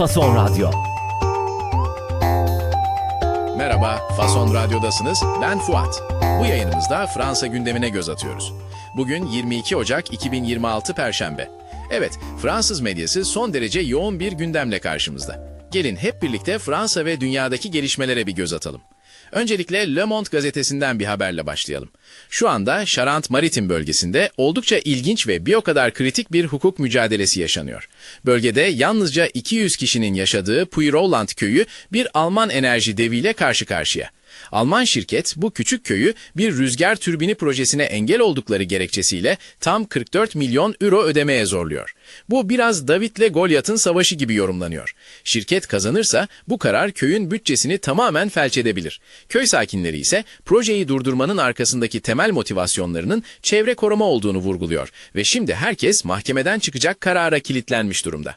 Fason Radyo. Merhaba, Fason Radyo'dasınız. Ben Fuat. Bu yayınımızda Fransa gündemine göz atıyoruz. Bugün 22 Ocak 2026 Perşembe. Evet, Fransız medyası son derece yoğun bir gündemle karşımızda. Gelin hep birlikte Fransa ve dünyadaki gelişmelere bir göz atalım. Öncelikle Le Monde gazetesinden bir haberle başlayalım. Şu anda Charente Maritim bölgesinde oldukça ilginç ve bir o kadar kritik bir hukuk mücadelesi yaşanıyor. Bölgede yalnızca 200 kişinin yaşadığı Puy-Roland köyü bir Alman enerji deviyle karşı karşıya. Alman şirket bu küçük köyü bir rüzgar türbini projesine engel oldukları gerekçesiyle tam 44 milyon euro ödemeye zorluyor. Bu biraz David'le Goliath'ın savaşı gibi yorumlanıyor. Şirket kazanırsa bu karar köyün bütçesini tamamen felç edebilir. Köy sakinleri ise projeyi durdurmanın arkasındaki temel motivasyonlarının çevre koruma olduğunu vurguluyor ve şimdi herkes mahkemeden çıkacak karara kilitlenmiş durumda.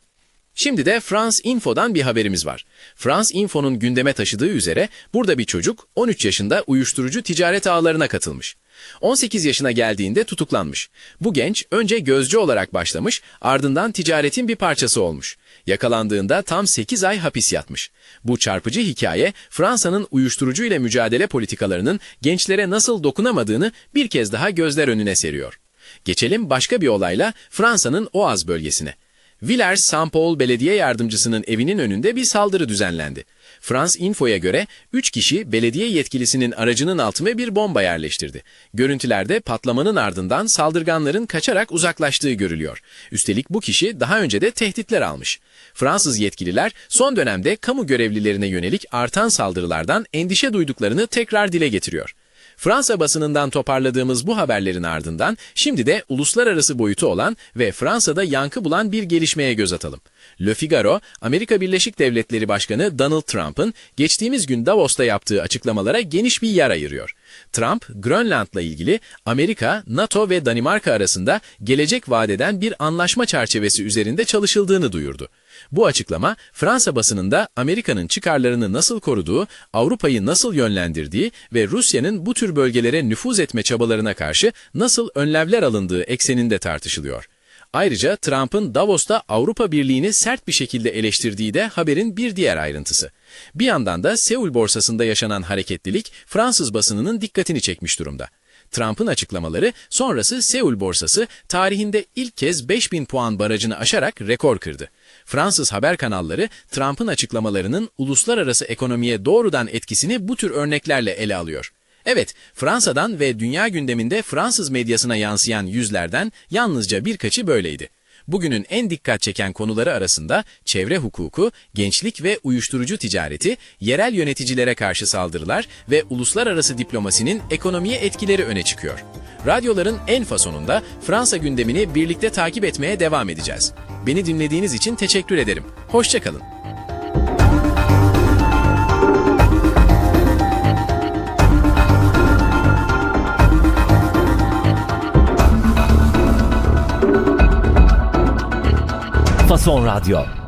Şimdi de France Info'dan bir haberimiz var. France Info'nun gündeme taşıdığı üzere burada bir çocuk 13 yaşında uyuşturucu ticaret ağlarına katılmış. 18 yaşına geldiğinde tutuklanmış. Bu genç önce gözcü olarak başlamış, ardından ticaretin bir parçası olmuş. Yakalandığında tam 8 ay hapis yatmış. Bu çarpıcı hikaye Fransa'nın uyuşturucu ile mücadele politikalarının gençlere nasıl dokunamadığını bir kez daha gözler önüne seriyor. Geçelim başka bir olayla Fransa'nın Oaz bölgesine. Villers-Saint-Paul belediye yardımcısının evinin önünde bir saldırı düzenlendi. France Info'ya göre 3 kişi belediye yetkilisinin aracının altına bir bomba yerleştirdi. Görüntülerde patlamanın ardından saldırganların kaçarak uzaklaştığı görülüyor. Üstelik bu kişi daha önce de tehditler almış. Fransız yetkililer son dönemde kamu görevlilerine yönelik artan saldırılardan endişe duyduklarını tekrar dile getiriyor. Fransa basınından toparladığımız bu haberlerin ardından şimdi de uluslararası boyutu olan ve Fransa'da yankı bulan bir gelişmeye göz atalım. Le Figaro, Amerika Birleşik Devletleri Başkanı Donald Trump'ın geçtiğimiz gün Davos'ta yaptığı açıklamalara geniş bir yer ayırıyor. Trump, Grönland'la ilgili Amerika, NATO ve Danimarka arasında gelecek vadeden bir anlaşma çerçevesi üzerinde çalışıldığını duyurdu. Bu açıklama Fransa basınında Amerika'nın çıkarlarını nasıl koruduğu, Avrupa'yı nasıl yönlendirdiği ve Rusya'nın bu tür bölgelere nüfuz etme çabalarına karşı nasıl önlemler alındığı ekseninde tartışılıyor. Ayrıca Trump'ın Davos'ta Avrupa Birliği'ni sert bir şekilde eleştirdiği de haberin bir diğer ayrıntısı. Bir yandan da Seul borsasında yaşanan hareketlilik Fransız basınının dikkatini çekmiş durumda. Trump'ın açıklamaları sonrası Seul borsası tarihinde ilk kez 5000 puan barajını aşarak rekor kırdı. Fransız haber kanalları Trump'ın açıklamalarının uluslararası ekonomiye doğrudan etkisini bu tür örneklerle ele alıyor. Evet, Fransa'dan ve dünya gündeminde Fransız medyasına yansıyan yüzlerden yalnızca birkaçı böyleydi. Bugünün en dikkat çeken konuları arasında çevre hukuku, gençlik ve uyuşturucu ticareti, yerel yöneticilere karşı saldırılar ve uluslararası diplomasinin ekonomiye etkileri öne çıkıyor. Radyoların en fasonunda Fransa gündemini birlikte takip etmeye devam edeceğiz. Beni dinlediğiniz için teşekkür ederim. Hoşçakalın. Fason Radyo.